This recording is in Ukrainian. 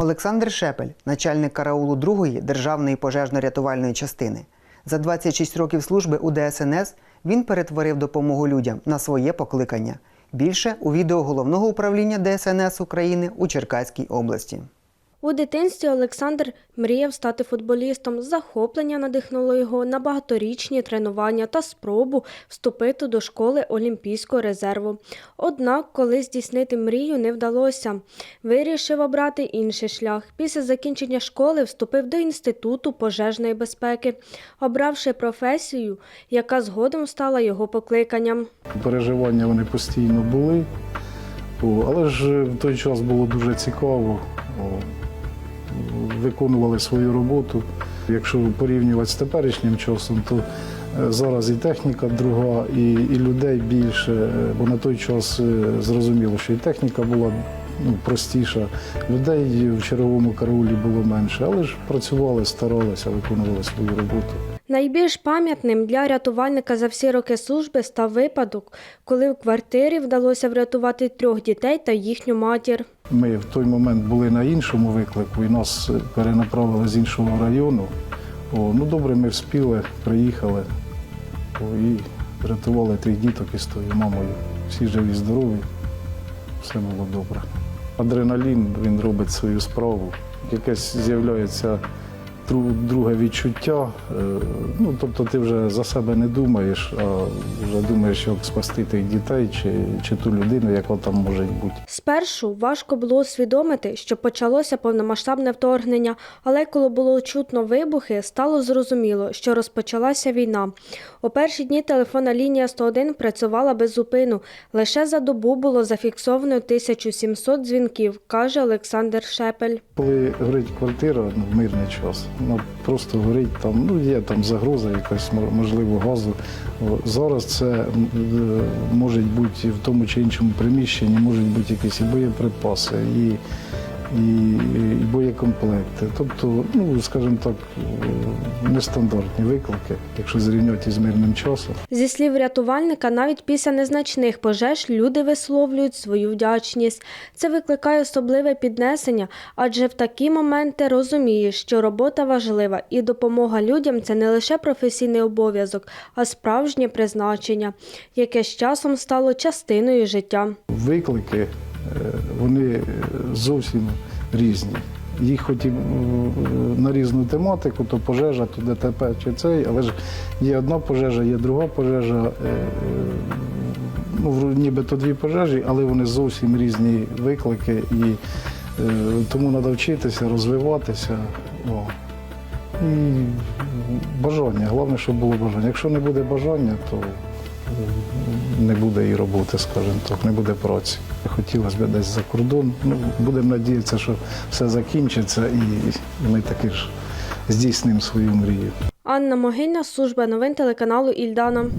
Олександр Шепель, начальник караулу 2-ї державної пожежно-рятувальної частини. За 26 років служби у ДСНС він перетворив допомогу людям на своє покликання. Більше у відео головного управління ДСНС України у Черкаській області. У дитинстві Олександр мріяв стати футболістом. Захоплення надихнуло його на багаторічні тренування та спробу вступити до школи Олімпійського резерву. Однак, коли здійснити мрію не вдалося, вирішив обрати інший шлях. Після закінчення школи вступив до інституту пожежної безпеки, обравши професію, яка згодом стала його покликанням. Переживання вони постійно були, але ж в той час було дуже цікаво. Виконували свою роботу. Якщо порівнювати з теперішнім часом, то е, зараз і техніка друга, і, і людей більше. Е, Бо на той час е, зрозуміло, що і техніка була ну, простіша, людей в черговому караулі було менше, але ж працювали, старалися, виконували свою роботу. Найбільш пам'ятним для рятувальника за всі роки служби став випадок, коли в квартирі вдалося врятувати трьох дітей та їхню матір. Ми в той момент були на іншому виклику і нас перенаправили з іншого району. О, ну добре, ми вспіли, приїхали о, і рятували трьох діток із тою мамою. Всі живі, здорові, все було добре. Адреналін він робить свою справу. Якесь з'являється друге відчуття. Е, Ну, тобто ти вже за себе не думаєш, а вже думаєш, як спасти тих дітей чи, чи ту людину, яка там може бути. Спершу важко було усвідомити, що почалося повномасштабне вторгнення, але коли було чутно вибухи, стало зрозуміло, що розпочалася війна. У перші дні телефонна лінія 101 працювала без зупину. Лише за добу було зафіксовано 1700 дзвінків, каже Олександр Шепель. Коли горить квартира в мирний час, вона просто горить там, ну є там загроза якась, мо- можливо, газу. Зараз це е, може бути в тому чи іншому приміщенні, можуть бути якісь і боєприпаси, і, і, і боєкомплекти. Тобто, ну, скажімо так, е, нестандартні виклики, якщо зрівняти з мирним часом. Зі слів рятувальника, навіть після незначних пожеж люди висловлюють свою вдячність. Це викликає особливе піднесення, адже в такі моменти розумієш, що робота важлива і допомога людям це не лише професійний обов'язок, а справжнє призначення, яке з часом стало частиною життя. виклики вони е, зовсім різні. Їх хоч і на різну тематику, то пожежа, то ДТП чи цей, але ж є одна пожежа, є друга пожежа. е, е, Ну, вро- нібито дві пожежі, але вони зовсім різні виклики, і е, тому треба вчитися, розвиватися. О. І бажання. Головне, щоб було бажання. Якщо не буде бажання, то не буде і роботи, скажімо так, не буде праці. Хотілося б десь за кордон. Ну, будемо надіятися, що все закінчиться і ми таки ж здійснимо свою мрію. Анна Могильна, служба новин телеканалу Ільдана.